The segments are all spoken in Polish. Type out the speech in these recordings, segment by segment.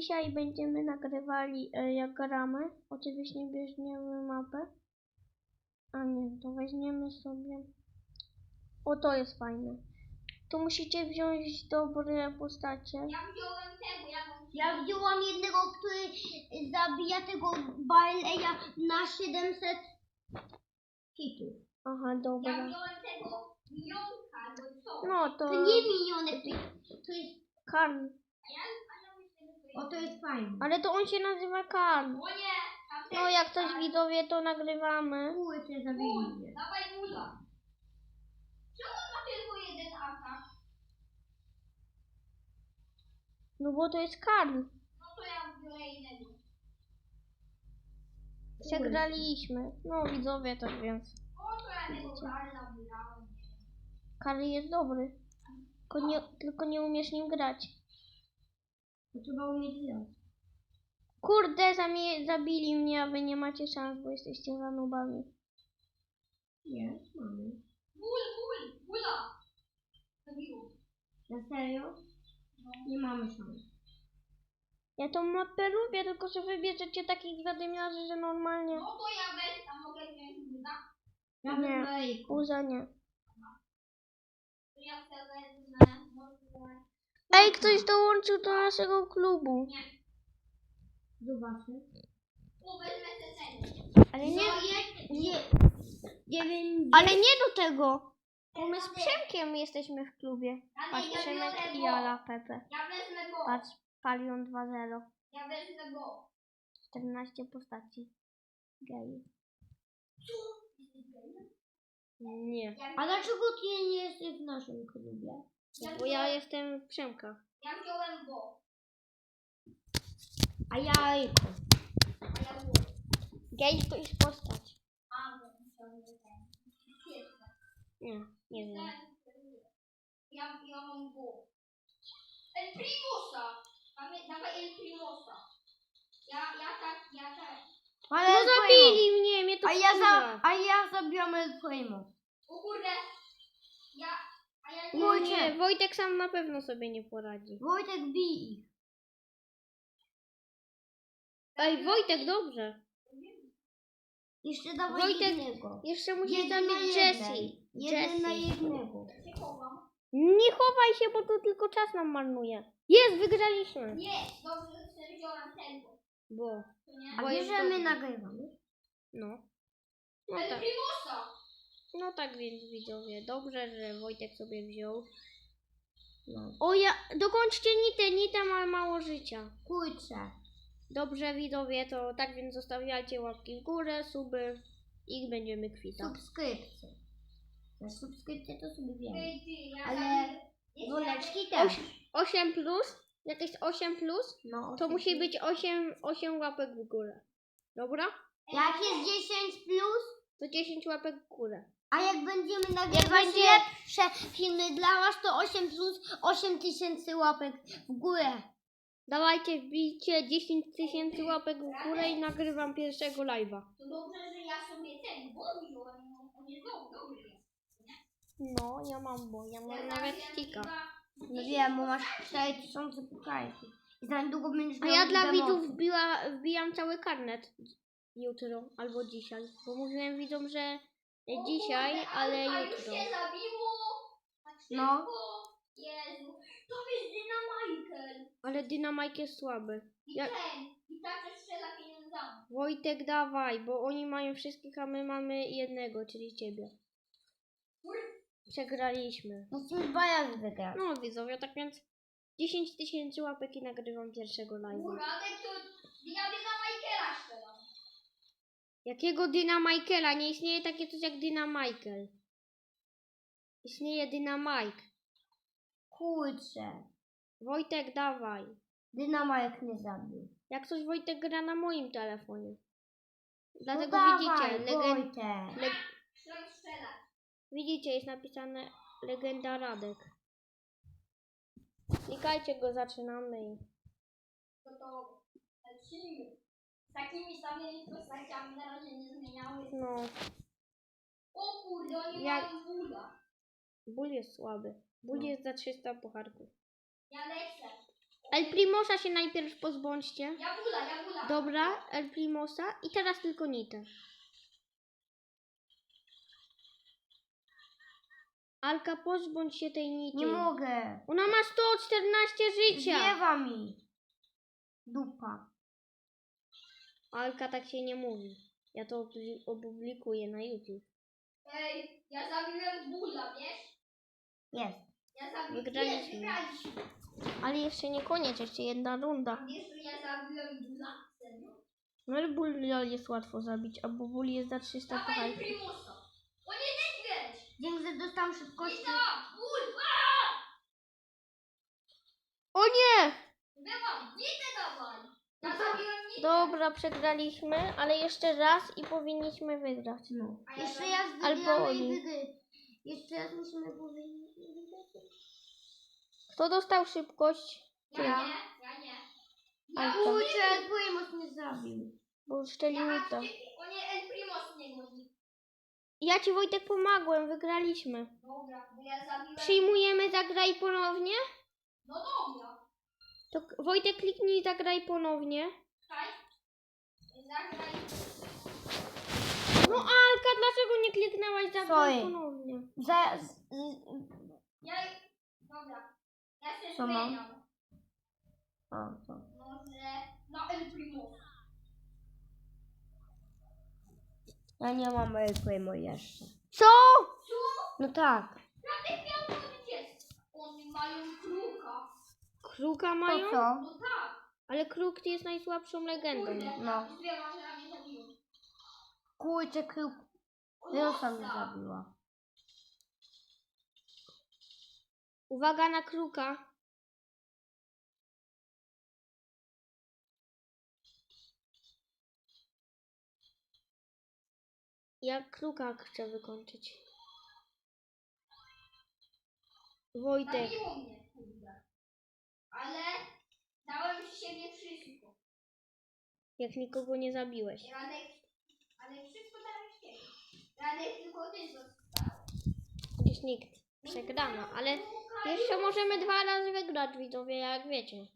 Dzisiaj będziemy nagrywali e, jak gramy. Oczywiście weźmiemy mapę. A nie, to weźmiemy sobie. O, to jest fajne. Tu musicie wziąć dobre postacie. Ja wziąłem tego, ja Ja wzięłam jednego, który zabija tego Barleya na 700 hitów. Aha, Ja dobra. wziąłem tego minionka, albo co? No to. To nie minionek, to jest... Karl. Że to jest... O, to jest fajne. Ale to on się nazywa Karl. O nie! Tam też No jak coś tak. widzowie, to nagrywamy. Kurczę, Ul, zabili dawaj mula. Czemu on ma tylko jeden atak? No bo to jest Karl. No to ja biorę innego. Przegraliśmy. No widzowie to więc. O, to ja tego Karla wybrałem. Karl jest dobry. Tylko nie, tylko nie umiesz nim grać. To trzeba umieć grać. Kurde, zamie- zabili mnie, a wy nie macie szans, bo jesteście zanubami. Nie, mamy. Bul, bul, bula. Zabiło. Na serio? No. Nie mamy szans. Ja tą mapę lubię, tylko że wybierzecie takich zadymiarzy, że normalnie... No to ja wezmę, tam mogę wziąć buda. Ja Nie. bym Ejku. Uza nie. To ja sobie wezmę, może... Ej, ktoś dołączył do naszego klubu. Nie. Ceny. Ale nie. Nie... Dziewięć... ale nie do tego. Bo my z Przemkiem jesteśmy w klubie. Patrz, Przemek i. Ala Pepe. Ja wezmę go. Patrz, Palion 2.0. Ja wezmę go. 14 postaci. Gej. Nie. A dlaczego ty nie jesteś w naszym klubie? Ja, Bo ja wziąłem- jestem w Przemkach. ja wziąłem go. A ja Ejku. A ja. Gej to jest postać. A, ten. Pierwsze. Nie, nie wiem. Ja, ja mam go. El Primosa. Dawaj, El Primosa. Ja, ja tak, ja tak. Ale No zabili mnie, mnie to A ja, za, a ja zabiłam El Primo. O kurde. Wojciech. nie, Wojtek sam na pewno sobie nie poradzi. Wojtek bij ich. Ej, Wojtek, dobrze. Jeszcze dawaj Wojtek, jednego. Jeszcze musisz Jeden na zabić jeden. Jeden na Jessie. jednego. Nie chowaj się, bo to tylko czas nam marnuje. Jest, wygraliśmy. Nie, dobrze, że sobie wziąłem tego. Bo? A Bo wiesz, jest że my dobry. nagrywamy? no. No tak, Primosa. No tak więc widzowie. Dobrze, że Wojtek sobie wziął. No. O ja, dokończcie Nitę, Nita ma mało życia. Kurczę. Dobrze widzowie, to tak więc zostawiajcie łapki w górę, suby i będziemy kwitać. Subskrypcje. Na subskrypcję to sobie wiem. Ale Woleczki też. 8 plus, jakieś 8 plus, No, to osiem musi być 8, 8 łapek w górę. Dobra? Jak jest 10 plus, To 10 łapek w górę. A jak będziemy nagrywać będzie- lepsze filmy dla was, to 8 plus 8 tysięcy łapek w górę. Dawajcie, wbijcie 10 tysięcy łapek w górę i nagrywam pierwszego live'a. To dobrze, że ja sobie ten bo On jest dobry. No, ja mam, bo ja mam Ja nawet stika. No wiem, bo masz 4000 pokajki. I za niedługo będziesz A ja dla widzów wbiła, wbijam cały karnet jutro albo dzisiaj, bo mówiłem widzom, że dzisiaj, ale a już jutro. się zabiło. Tak No. Jezu. To jest Dyna Michael. Ale dynamite jest słaby. I Ja- ten. I tak też strzela pieniądzami. Wojtek, dawaj, bo oni mają wszystkich, a my mamy jednego, czyli ciebie. Przegraliśmy. Musimy dwa razy wygrać. No widzowie, tak więc 10 tysięcy łapek i nagrywam pierwszego live'a. Uradek to ja Dyna Michaela strzelam. Jakiego Dyna Michaela? Nie istnieje takie coś jak Dyna Michael. Istnieje Dyna Mike. Kurczę. Wojtek, dawaj. Dynamajek nie zabił. Jak coś Wojtek gra na moim telefonie. Dlatego no widzicie, dawaj, legend, Wojtek. le, widzicie, jest napisane legenda Radek. Klikajcie go, zaczynamy. Gotowe. Lecimy. Z takimi samymi postaciami na razie nie zmieniały. No, O kurde, oni Jak- mają bula. ból jest słaby. Ból No. jest za 300 pucharków. Ja lecę. El Primosa się najpierw pozbądźcie. Jabula, jabula. Dobra, El Primosa. I teraz tylko Nitę. Alka, pozbądź się tej Nity. Nie mogę. Ona ma 114 życia. Ziewa mi. Dupa. Alka tak się nie mówi. Ja to opublikuję na YouTube. Ej, ja zabiłem bula, wiesz? Jest. Ja zabiłem... Wygraliśmy. Nie, wygraliśmy. Ale jeszcze nie koniec, jeszcze jedna runda. A wiesz, że ja zabiłem bula? Serio? No ale ból jest łatwo zabić, a ból jest za 300 Dawaj hajsu. Primusa. O nie, niedźwiedź! Dzięki, że dostałam szybkości. Nita! Ból! Aaa! O nie! Byłam! Nitę dawaj! No to-! Dobra, przegraliśmy, ale jeszcze raz i powinniśmy wygrać. No. A ja Jeszcze raz Albo wygramy oni. wygry. Jeszcze raz musimy powiedzieć. Kto dostał szybkość? Ja Ja. nie, ja nie. Ja to- Kurczę, Primos mnie zabił. Bo szczelił Ja to. O nie, El Primos mnie goni. Ja ci Wojtek pomagłem, wygraliśmy. Dobra, bo ja zabiłem... Przyjmujemy zagraj ponownie? No dobra. To Wojtek kliknij zagraj ponownie. Zagraj. No Alka, dlaczego nie kliknęłaś zagraj Sorry. ponownie? Za, z, z, Ja... Dobra. Ja się Co mam? zmieniam. o, to. Może na El Primos. Ja nie mam El Primo jeszcze. Co? Co? No tak. Kruka To mają? co? No tak. Ale kruk jest najsłabszą legendą. Kurde, No. Dwie może na mnie. Kurczę, kruk. Wiosna mnie zabiła. Uwaga na kruka. Ja kruka chcę wykończyć. Wojtek. Zabiło mnie, kurde. Ale dałem z siebie wszystko. Jak nikogo nie zabiłeś. Radek, ale wszystko dałem siebie. Radek, tylko ty został. Gdzieś nikt. Przegrano, ale jeszcze możemy dwa razy wygrać, widzowie, jak wiecie.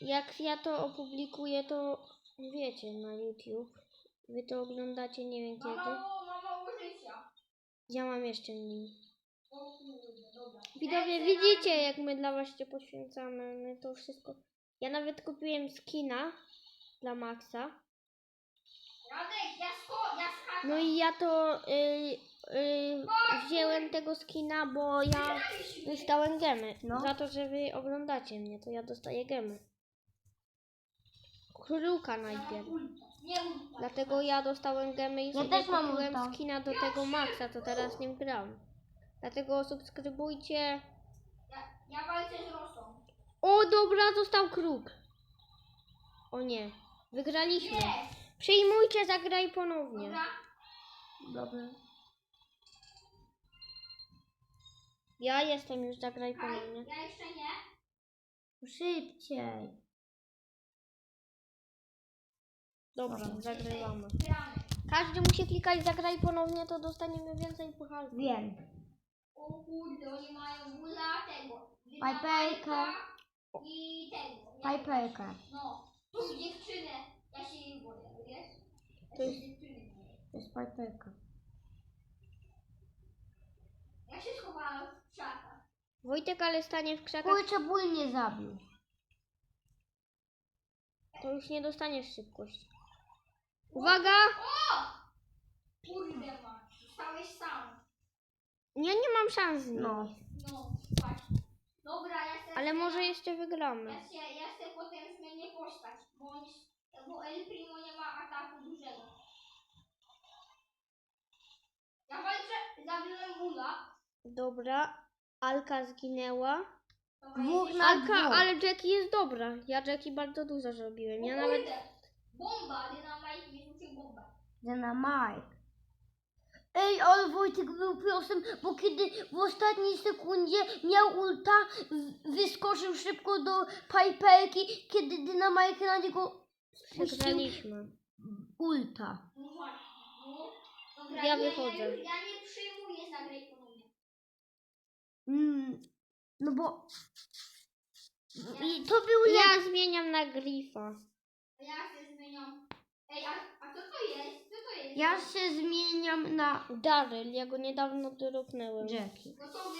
Jak ja to opublikuję, to wiecie na YouTube. Wy to oglądacie nie wiem kiedy. mało, ma mało życia. Ja mam jeszcze mniej. Lecę widzicie jak my dla was się poświęcamy. My to wszystko. Ja nawet kupiłem skina dla Maxa. No i ja to y, y, wziąłem tego skina, bo ja dostałem gemy. No. Za to, że wy oglądacie mnie, to ja dostaję gemy. Kruka najpierw. Dlatego ja dostałem gemy i Ja sobie też mam kupiłem ulta. skina do tego Maxa, to teraz nim gram. Dlatego subskrybujcie. Ja, ja walczę z Rosą. O, dobra, został kruk. O nie, wygraliśmy. Nie. Przyjmujcie, zagraj ponownie. Dobra. Dobra. Ja jestem już, zagraj ponownie. ja jeszcze nie. Szybciej. Dobra, zagrywamy. Gramy. Każdy musi klikać zagraj ponownie, to dostaniemy więcej pucharów. Wiem. O kurde, oni mają bula tego. Piperka. I tego. Piperka. No. Tu dziewczynę. Ja się jej boję, wiesz? Ja To się jest- dziewczyny boję. To jest Piperka. Ja się schowałam w krzakach. Wojtek, ale stanie w krzakach, Kurczę, ból nie zabił. to już nie dostaniesz szybkości. Uwaga! O! Kurde ma. Zostałeś sam. Ja nie mam szans z nim. No. No, właśnie. Dobra, ja chcę... Ale może jeszcze wygramy. Ja, się, ja chcę potem zmienię postać, bo, on, bo El Primo nie ma ataku dużego. Ja walczę, zabiłem Bula. Dobra, Alka zginęła. Dobra, Dwóch jesteś- na Alka, dwóch. ale Jackie jest dobra. Ja Jackie bardzo dużo zrobiłem. Ja O nawet... kurde, Bomba, dynamite, nie rzucił bomba. Dynamite. Ej, ale Wojtek był prosem, bo kiedy w ostatniej sekundzie miał ulta, wyskoczył szybko do Piperki, kiedy Dynamite na niego spuścił Przegraliśmy. ulta. No właśnie, no. Dobra, Ja wychodzę. Ja, nie przyjmuję zagraj ponownie. Mm, No bo... I to był. Ja zmieniam na Grifa. Ja się zmieniam. Ej, a, a co to jest? Co to jest? Ja się zmieniam na Daryl, ja go niedawno dorównęłem. Jackie. Gotowy?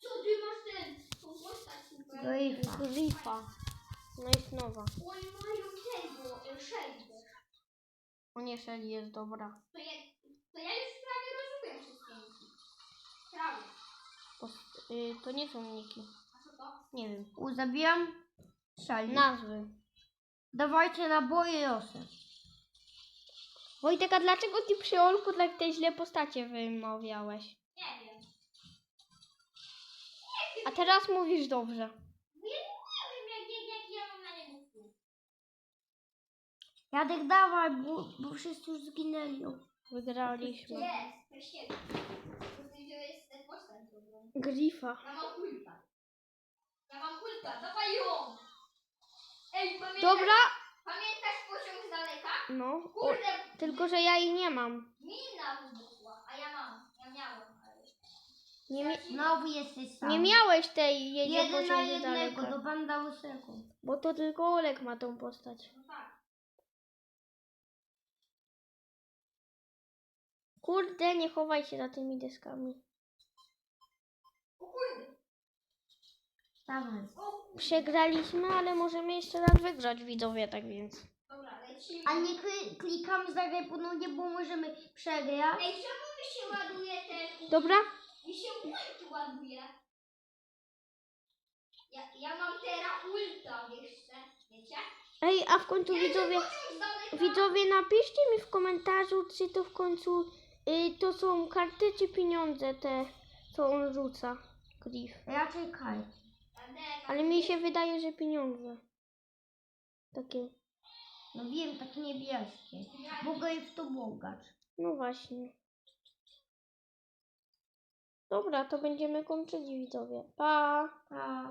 Co ty masz ten? Tą postać super. Grifa. Grifa. No jest nowa. Oni mają tego, e, Shade. O nie, Shelly jest dobra. To ja, to ja już prawie rozumiem wszystkie niki. Prawie. Pos- y, to nie są niki. A co to? Nie wiem. U, zabijam szali. Nazwy. Dawajcie naboje Josę. Wojtek, a dlaczego ty przy Olku tak te źle postacie wymawiałeś? Nie wiem. A teraz mówisz dobrze. Ja nie wiem, jak, jak, jak ja mam na niego wpływ. Jadek dawaj, bo, bo wszyscy już zginęli. Wygraliśmy. Jest, wziąłeś tę postać dobrą. Grifa. Ja mam kulta. Ja mam kulta, dawaj ją! Ej, pamiętasz, Dobra. pamiętasz pociąg z daleka? No. O, Kurde, tylko, że ja jej nie mam. mina wybuchła, a ja mam. Ja miałem, ale... Nie, mi- Znowu jesteś sam. nie miałeś tej jedzie Jeden na pociągu jednego, daleka. do banda łysego. Bo to tylko Olek ma tą postać. No tak. Kurde, nie chowaj się za tymi deskami. O kurde, Dawaj. Przegraliśmy, ale możemy jeszcze raz wygrać widzowie, tak więc. Dobra, lecimy. A nie kli- klikamy zagraj ponownie, bo możemy przegrać. Ej, czemu mi się ładuje ten... Dobra? Mi się ult ładuje. Ja, ja mam teraz ulta, wiesz co? Wiecie? Ej, a w końcu widzowie, widzowie napiszcie mi w komentarzu, czy to w końcu y, to są karty czy pieniądze te, co on rzuca. Griff. Raczej kaj. Ale mi się wydaje, że pieniądze. Takie. No wiem, tak niebieskie. Boga jest to bogacz. No właśnie. Dobra, to będziemy kończyli widzowie. Pa! A.